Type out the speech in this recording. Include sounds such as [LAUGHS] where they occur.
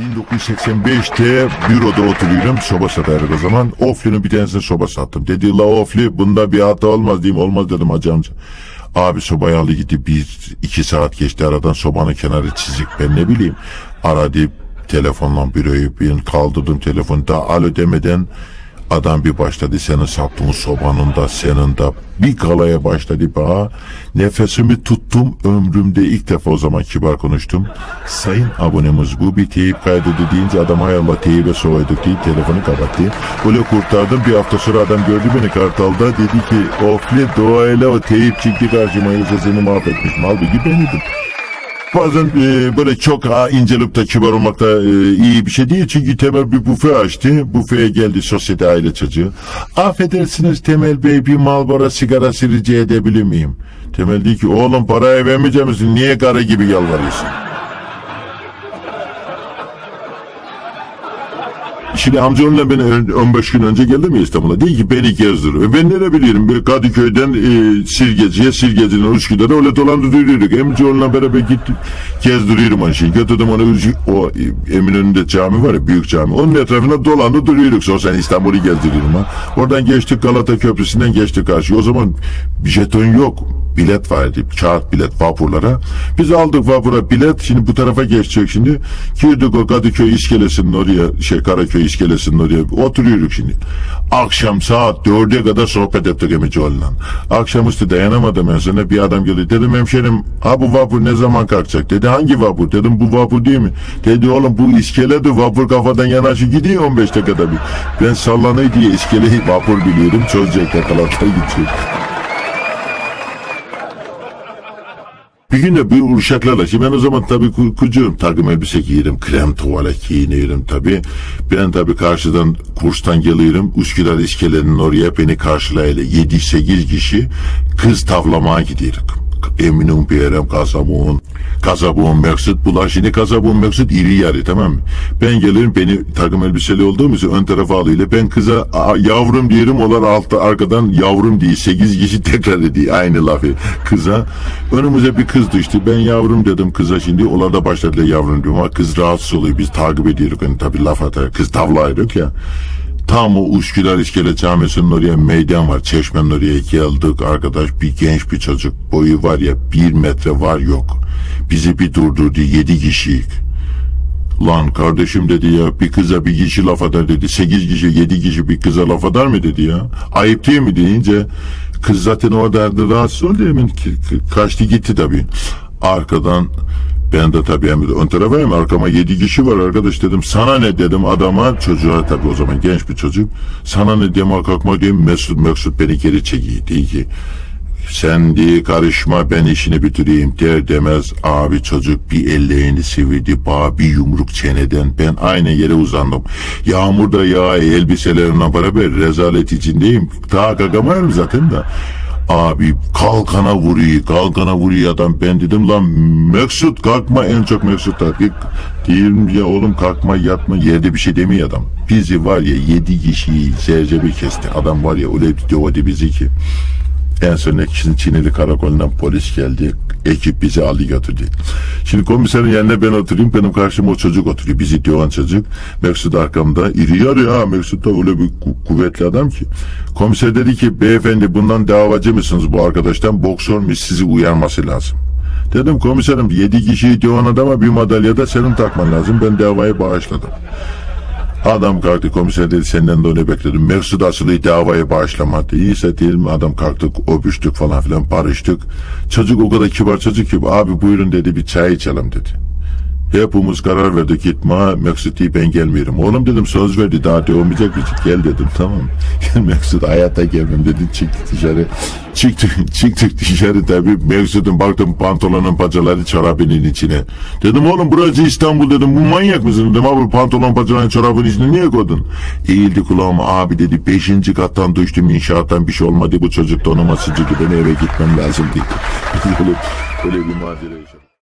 1985'te büroda oturuyorum. Soba satardık o zaman. Ofli'nin bir tanesine soba sattım. Dedi la Ofli bunda bir hata olmaz diyeyim. Olmaz dedim hacı amca. Abi sobayı aldı gitti. Bir iki saat geçti aradan sobanın kenarı çizik. Ben ne bileyim. Aradı telefonla büroyu bir kaldırdım telefonu da alo demeden Adam bir başladı senin sattığın sobanın da senin de bir galaya başladı bana. Nefesimi tuttum ömrümde ilk defa o zaman kibar konuştum. Sayın abonemiz bu bir teyip kaydetti deyince adam hay Allah teybe soğuyduk diye telefonu kapattı. Böyle kurtardım bir hafta sonra adam gördü beni Kartal'da dedi ki ofli doğayla o teyip çıktı karşıma yoksa seni mahvetmişim. Halbuki ben idim. Bazen e, böyle çok ha, incelip de kibar olmak da e, iyi bir şey değil. Çünkü Temel bir büfe açtı. Büfeye geldi sosyete aile çocuğu. Affedersiniz Temel Bey bir Marlboro sigarası rica edebilir miyim? Temel dedi ki oğlum parayı vermeyecek misin? Niye karı gibi yalvarıyorsun? Şimdi amcamla ben ön- 15 gün önce geldim ya İstanbul'a. Dedi ki beni gezdir. E ben nereye biliyorum? Ben Kadıköy'den e, Sirgeci'ye, Sirgeci'den Üsküdar'a öyle dolandırıyorduk. Amcamla beraber gittik. Gezdiriyorum onu şimdi. Götürdüm onu Üskü- o e, Eminönü'nde cami var ya büyük cami. Onun etrafına dolandı. O sen İstanbul'u gezdiriyorum ha. Oradan geçtik Galata Köprüsü'nden geçtik karşı. O zaman jeton yok. Bilet vardı. Kağıt bilet vapurlara. Biz aldık vapura bilet. Şimdi bu tarafa geçecek şimdi. Girdik o Kadıköy iskelesinin oraya şey Karaköy iskelesinin oraya oturuyoruz şimdi. Akşam saat dörde kadar sohbet ettik Emicoğlu'yla. Akşamüstü dayanamadım ben sonra bir adam geldi. Dedim hemşerim ha bu vapur ne zaman kalkacak? Dedi hangi vapur? Dedim bu vapur değil mi? Dedi oğlum bu iskelede vapur kafadan yanaşı gidiyor 15 dakikada bir. Ben sallanıyor diye iskeleyi vapur biliyorum. Çözecekler Galata'ya gidecek. Bir gün de bir uşaklarla, şimdi ben o zaman tabii ku- kucuğum, takım elbise giyerim, krem tuvalet giyinirim tabii. Ben tabii karşıdan kurstan geliyorum, Üsküdar iskelenin oraya beni karşılayla 7-8 kişi kız tavlamaya gidiyoruz. Emin'in Pierre'm, Kasabuğun, Kasabuğun Meksut, bunlar şimdi Kasabuğun Meksut iri yarı tamam mı? Ben gelirim beni takım elbiseli olduğum için ön tarafa alıyla ben kıza "Aa, yavrum diyorum onlar altta arkadan yavrum diye 8 kişi [LAUGHS] tekrar ediyor. Aynı lafı kıza. Önümüze bir kız düştü. Ben yavrum dedim kıza şimdi. Onlar da başladılar yavrum diyorum. Ama kız rahatsız oluyor. Biz takip ediyoruz. Yani tabii laf atar. Kız tavlaydık ya. Tam o Üsküdar İskele Camisi'nin oraya meydan var. Çeşmenin oraya geldik arkadaş. Bir genç bir çocuk. Boyu var ya bir metre var yok. Bizi bir durdurdu. Yedi kişiyik. Lan kardeşim dedi ya bir kıza bir kişi laf eder dedi. Sekiz kişi yedi kişi bir kıza laf eder mi dedi ya. Ayıp değil mi deyince kız zaten orada rahatsız oldu hemen kaçtı gitti tabii. Arkadan ben de tabii hem de ön tarafayım arkama yedi kişi var arkadaş dedim. Sana ne dedim? Adama çocuğa tabii o zaman genç bir çocuk. Sana ne diyeyim kalkma diyeyim Mesut Mesut beni geri çekiyor diye ki. Sen diye karışma ben işini bitireyim der demez. Abi çocuk bir elleğini sivirdi bağ bir yumruk çeneden. Ben aynı yere uzandım. Yağmurda yağ elbiselerimle beraber rezalet içindeyim. Daha kalkamayım zaten de. Abi kalkana vuruyor, kalkana vuruyor adam. Ben dedim lan Meksut kalkma en çok Meksut takip. Diyorum ya oğlum kalkma yatma yerde bir şey demiyor adam. Bizi var ya yedi kişiyi zerce bir kesti. Adam var ya öyle dövdü bizi ki. En son Çin, Çinili karakolundan polis geldi. Ekip bizi aldı götürdü. Şimdi komiserin yerine ben oturayım. Benim karşıma o çocuk oturuyor. Bizi diyorhan çocuk. Meksut arkamda. İri yarı ha. Meksut da öyle bir ku- kuvvetli adam ki. Komiser dedi ki beyefendi bundan davacı mısınız bu arkadaştan? Boksörmüş sizi uyarması lazım. Dedim komiserim yedi kişiyi diyorhan adama bir madalya da senin takman lazım. Ben davayı bağışladım. Adam kalktı komiser dedi senden de öyle bekledim. Meksud asılı davayı bağışlamadı. İyiyse diyelim adam kalktık öpüştük falan filan barıştık. Çocuk o kadar kibar çocuk ki abi buyurun dedi bir çay içelim dedi. Hepimiz karar verdik gitme Meksut iyi ben gelmiyorum. Oğlum dedim söz verdi daha olmayacak bir şey. Gel dedim tamam mı? [LAUGHS] Meksut hayatta gelmem dedi çıktı dışarı. Çıktık, [LAUGHS] çıktık dışarı tabii. Meksut'un baktım pantolonun paçaları çorabının içine. Dedim oğlum burası İstanbul dedim. Bu manyak mısın? Dedim abi pantolon paçaların çorabın içine niye koydun? Eğildi kulağıma abi dedi. Beşinci kattan düştüm inşaattan bir şey olmadı. Bu çocuk donamasıcı gibi ben eve gitmem lazım dedi. [LAUGHS] öyle, öyle bir macera yaşadım.